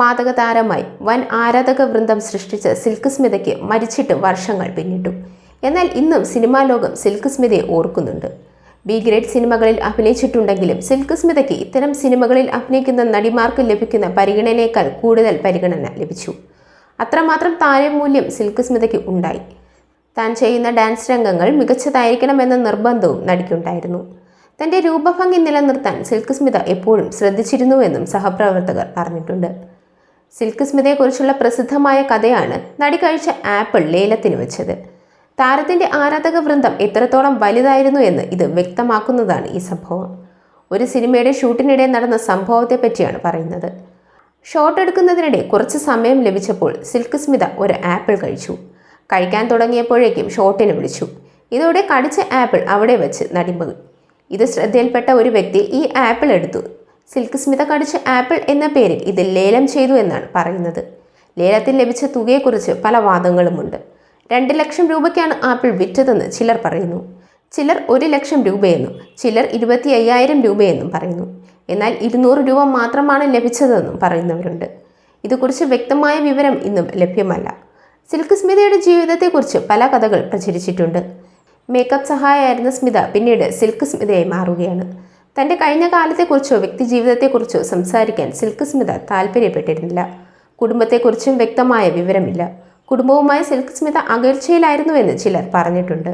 മാതക താരമായി വൻ ആരാധക വൃന്ദം സൃഷ്ടിച്ച സിൽക്ക് സ്മിതയ്ക്ക് മരിച്ചിട്ട് വർഷങ്ങൾ പിന്നിട്ടു. എന്നാൽ ഇന്നും സിനിമാ ലോകം സിൽക്ക് സ്മിതയെ ഓർക്കുന്നുണ്ട്. ബി ഗ്രേഡ് സിനിമകളിൽ അഭിനയിച്ചിട്ടുണ്ടെങ്കിലും സിൽക്ക് സ്മിതയ്ക്ക് ഇത്തരം സിനിമകളിൽ അഭിനയിക്കുന്ന നടിമാർക്ക് ലഭിക്കുന്ന പരിഗണനയേക്കാൾ കൂടുതൽ പരിഗണന ലഭിച്ചു. അത്രമാത്രം താരമൂല്യം സിൽക്ക് സ്മിതയ്ക്ക് ഉണ്ടായി. താൻ ചെയ്യുന്ന ഡാൻസ് രംഗങ്ങൾ മികച്ചതായിരിക്കണമെന്ന നിർബന്ധവും നടിക്കുണ്ടായിരുന്നു. തന്റെ രൂപഭംഗി നിലനിർത്താൻ സിൽക്ക് സ്മിത എപ്പോഴും ശ്രദ്ധിച്ചിരുന്നുവെന്നും സഹപ്രവർത്തകർ പറഞ്ഞിട്ടുണ്ട്. സിൽക്ക് സ്മിതയെക്കുറിച്ചുള്ള പ്രസിദ്ധമായ കഥയാണ് നടി കഴിച്ച ആപ്പിൾ ലേലത്തിന് വെച്ചത്. താരത്തിന്റെ ആരാധക വൃന്ദം എത്രത്തോളം വലുതായിരുന്നു എന്ന് ഇത് വ്യക്തമാക്കുന്നതാണ് ഈ സംഭവം. ഒരു സിനിമയുടെ ഷൂട്ടിനിടെ നടന്ന സംഭവത്തെ പറ്റിയാണ് പറയുന്നത്. ഷോട്ട് എടുക്കുന്നതിനിടെ കുറച്ച് സമയം ലഭിച്ചപ്പോൾ സിൽക്ക് സ്മിത ഒരു ആപ്പിൾ കഴിച്ചു. കഴിക്കാൻ തുടങ്ങിയപ്പോഴേക്കും ഷോട്ടിന് വിളിച്ചു. ഇതോടെ കടിച്ച ആപ്പിൾ അവിടെ വെച്ച് നടിമുകൾ ഇത് ശ്രദ്ധയിൽപ്പെട്ട ഒരു വ്യക്തി ഈ ആപ്പിൾ എടുത്തു. സിൽക്ക് സ്മിത കടിച്ച് ആപ്പിൾ എന്ന പേരിൽ ഇത് ലേലം ചെയ്തു എന്നാണ് പറയുന്നത്. ലേലത്തിൽ ലഭിച്ച തുകയെക്കുറിച്ച് പല വാദങ്ങളുമുണ്ട്. രണ്ട് ലക്ഷം രൂപയ്ക്കാണ് ആപ്പിൾ വിറ്റതെന്ന് ചിലർ പറയുന്നു. ചിലർ ഒരു ലക്ഷം രൂപയെന്നും ചിലർ ഇരുപത്തി അയ്യായിരം രൂപയെന്നും പറയുന്നു. എന്നാൽ ഇരുന്നൂറ് രൂപ മാത്രമാണ് ലഭിച്ചതെന്നും പറയുന്നവരുണ്ട്. ഇതുകുറിച്ച് വ്യക്തമായ വിവരം ഇന്നും ലഭ്യമല്ല. സിൽക്ക് സ്മിതയുടെ ജീവിതത്തെക്കുറിച്ച് പല കഥകൾ പ്രചരിച്ചിട്ടുണ്ട്. മേക്കപ്പ് സഹായമായിരുന്ന സ്മിത പിന്നീട് സിൽക്ക് സ്മിതയായി മാറുകയാണ്. തന്റെ കഴിഞ്ഞ കാലത്തെക്കുറിച്ചോ വ്യക്തി ജീവിതത്തെക്കുറിച്ചോ സംസാരിക്കാൻ സിൽക്ക് സ്മിത താല്പര്യപ്പെട്ടിരുന്നില്ല. കുടുംബത്തെക്കുറിച്ചും വ്യക്തമായ വിവരമില്ല. കുടുംബവുമായ സിൽക്ക് സ്മിത അകൽച്ചയിലായിരുന്നുവെന്ന് ചിലർ പറഞ്ഞിട്ടുണ്ട്.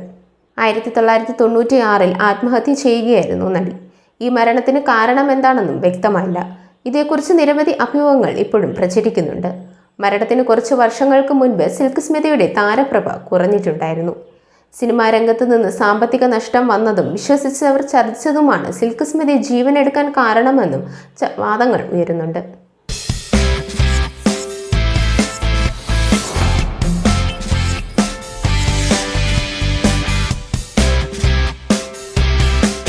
ആയിരത്തി തൊള്ളായിരത്തി തൊണ്ണൂറ്റി ആറിൽ ആത്മഹത്യ ചെയ്യുകയായിരുന്നു നടി. ഈ മരണത്തിന് കാരണം എന്താണെന്നും വ്യക്തമല്ല. ഇതേക്കുറിച്ച് നിരവധി അഭിമുഖങ്ങൾ ഇപ്പോഴും പ്രചരിക്കുന്നുണ്ട്. മരണത്തിന് കുറച്ച് വർഷങ്ങൾക്ക് മുൻപ് സിൽക്ക് സ്മിതയുടെ താരപ്രഭ കുറഞ്ഞിട്ടുണ്ടായിരുന്നു. സിനിമാ രംഗത്ത് നിന്ന് സാമ്പത്തിക നഷ്ടം വന്നതും വിശ്വസിച്ചവർ ചർച്ചതുമാണ് സിൽക്ക് സ്മിതി ജീവനെടുക്കാൻ കാരണമെന്നും വാദങ്ങൾ ഉയരുന്നുണ്ട്.